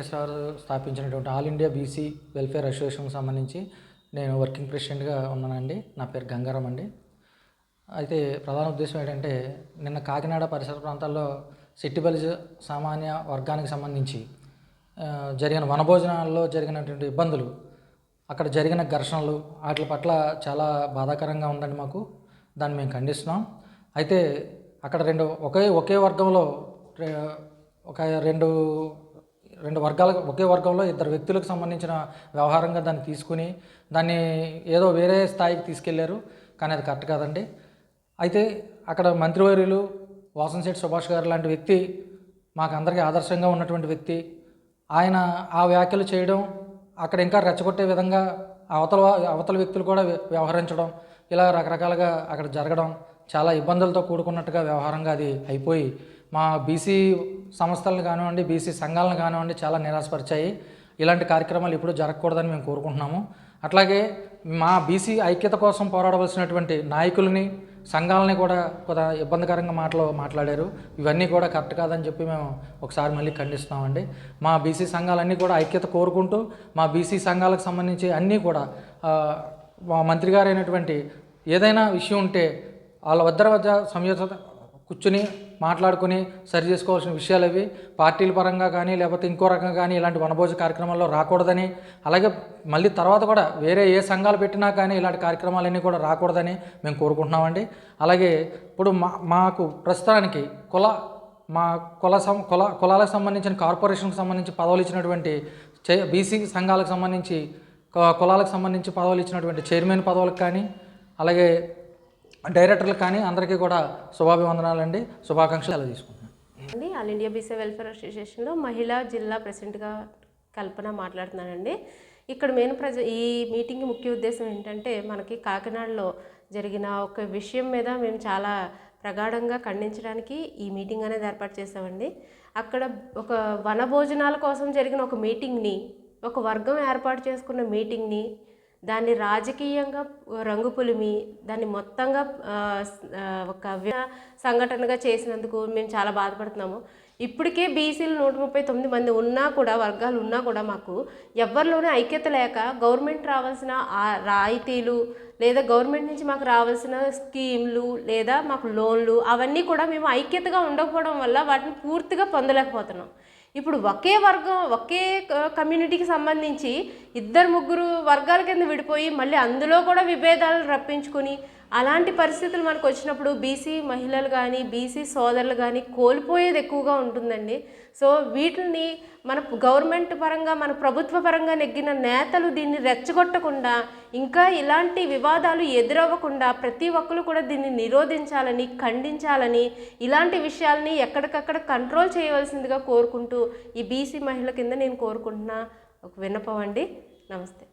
వెంకటేశ్వర స్థాపించినటువంటి all India BC welfare అసోసియేషన్కి సంబంధించి నేను వర్కింగ్ ప్రెసిడెంట్గా ఉన్నానండి. నా పేరు గంగారం అండి. అయితే ప్రధాన ఉద్దేశం ఏంటంటే నిన్న కాకినాడ పరిసర ప్రాంతాల్లో సిట్టిబలిజ సామాన్య వర్గానికి సంబంధించి జరిగిన వనభోజనాల్లో జరిగినటువంటి ఇబ్బందులు అక్కడ జరిగిన ఘర్షణలు వాటి పట్ల చాలా బాధాకరంగా ఉందండి మాకు. దాన్ని మేము ఖండిస్తున్నాం. అయితే అక్కడ రెండు ఒకే ఒకే వర్గంలో ఒక రెండు రెండు వర్గాలకు ఒకే వర్గంలో ఇద్దరు వ్యక్తులకు సంబంధించిన వ్యవహారంగా దాన్ని తీసుకుని దాన్ని ఏదో వేరే స్థాయికి తీసుకెళ్ళారు. కానీ అది కరెక్ట్ కాదండి. అయితే అక్కడ మంత్రివర్యులు వాసంశెట్టి సుభాష్ గారు లాంటి వ్యక్తి మాకు అందరికీ ఆదర్శంగా ఉన్నటువంటి వ్యక్తి ఆయన ఆ వ్యాఖ్యలు చేయడం అక్కడ ఇంకా రెచ్చగొట్టే విధంగా అవతల అవతల వ్యక్తులు కూడా వ్యవహరించడం ఇలా రకరకాలుగా అక్కడ జరగడం చాలా ఇబ్బందులతో కూడుకున్నట్టుగా వ్యవహారంగా అది అయిపోయి మా బీసీ సంస్థలను కానివ్వండి బీసీ సంఘాలను కానివ్వండి చాలా నిరాశపరిచాయి. ఇలాంటి కార్యక్రమాలు ఎప్పుడూ జరగకూడదని మేము కోరుకుంటున్నాము. అట్లాగే మా బీసీ ఐక్యత కోసం పోరాడవలసినటువంటి నాయకుల్ని సంఘాలని కూడా కొంత ఇబ్బందికరంగా మాటలు మాట్లాడారు. ఇవన్నీ కూడా కరెక్ట్ కాదని చెప్పి మేము ఒకసారి మళ్ళీ ఖండిస్తున్నామండి. మా బీసీ సంఘాలన్నీ కూడా ఐక్యత కోరుకుంటూ మా బీసీ సంఘాలకు సంబంధించి అన్నీ కూడా మా మంత్రి గారైనటువంటి ఏదైనా విషయం ఉంటే వాళ్ళ వద్ద వద్ద సంయుత కూర్చుని మాట్లాడుకుని సరి చేసుకోవాల్సిన విషయాలు అవి. పార్టీల పరంగా కానీ లేకపోతే ఇంకో రకంగా కానీ ఇలాంటి వనభోజ కార్యక్రమాల్లో రాకూడదని. అలాగే మళ్ళీ తర్వాత కూడా వేరే ఏ సంఘాలు పెట్టినా కానీ ఇలాంటి కార్యక్రమాలన్నీ కూడా రాకూడదని మేము కోరుకుంటున్నామండి. అలాగే ఇప్పుడు మా మాకు ప్రస్తుతానికి కుల మా కుల సం కుల కులాలకు సంబంధించిన కార్పొరేషన్కి సంబంధించి పదవులు ఇచ్చినటువంటి చే బీసీ సంఘాలకు సంబంధించి కులాలకు సంబంధించి పదవులు ఇచ్చినటువంటి చైర్మన్ పదవులకు కానీ అలాగే డైరెక్టర్లు కానీ అందరికీ కూడా శుభాభివందనాలండి. శుభాకాంక్షలు అలా తీసుకుంటున్నాను. అండి ఆల్ ఇండియా బీసీ వెల్ఫేర్ అసోసియేషన్లో మహిళా జిల్లా ప్రెసిడెంట్గా కల్పన మాట్లాడుతున్నానండి. ఇక్కడ మెయిన్ ప్రజ ఈ మీటింగ్ ముఖ్య ఉద్దేశం ఏంటంటే మనకి కాకినాడలో జరిగిన ఒక విషయం మీద మేము చాలా ప్రగాఢంగా ఖండించడానికి ఈ మీటింగ్ అనేది ఏర్పాటు చేసామండి అక్కడ ఒక వనభోజనాల కోసం జరిగిన ఒక మీటింగ్ని ఒక వర్గం ఏర్పాటు చేసుకున్న మీటింగ్ని దాన్ని రాజకీయంగా రంగు పులిమి దాన్ని మొత్తంగా ఒక సంఘటనగా చేసినందుకు మేము చాలా బాధపడుతున్నాము. ఇప్పటికే బీసీలు నూట ముప్పై తొమ్మిది మంది ఉన్నా కూడా వర్గాలు ఉన్నా కూడా మాకు ఎవరిలోనే ఐక్యత లేక గవర్నమెంట్ రావాల్సిన రాయితీలు లేదా గవర్నమెంట్ నుంచి మాకు రావాల్సిన స్కీమ్లు లేదా మాకు లోన్లు అవన్నీ కూడా మేము ఐక్యతగా ఉండకపోవడం వల్ల వాటిని పూర్తిగా పొందలేకపోతున్నాం. ఇప్పుడు ఒకే వర్గం ఒకే క- కమ్యూనిటీకి సంబంధించి ఇద్దరు ముగ్గురు వర్గాల కింద విడిపోయి మళ్ళీ అందులో కూడా విభేదాలు రప్పించుకొని అలాంటి పరిస్థితులు మనకు వచ్చినప్పుడు బీసీ మహిళలు కానీ బీసీ సోదరులు కానీ కోల్పోయేది ఎక్కువగా ఉంటుందండి. సో వీటిని మన గవర్నమెంట్ పరంగా మన ప్రభుత్వ పరంగా నెగ్గిన నేతలు దీన్ని రెచ్చగొట్టకుండా ఇంకా ఇలాంటి వివాదాలు ఎదురవ్వకుండా ప్రతి ఒక్కరు కూడా దీన్ని నిరోధించాలని ఖండించాలని ఇలాంటి విషయాల్ని ఎక్కడికక్కడ కంట్రోల్ చేయవలసిందిగా కోరుకుంటూ ఈ బీసీ మహిళ కింద నేను కోరుకుంటున్నా ఒక విన్నపం అండి. నమస్తే.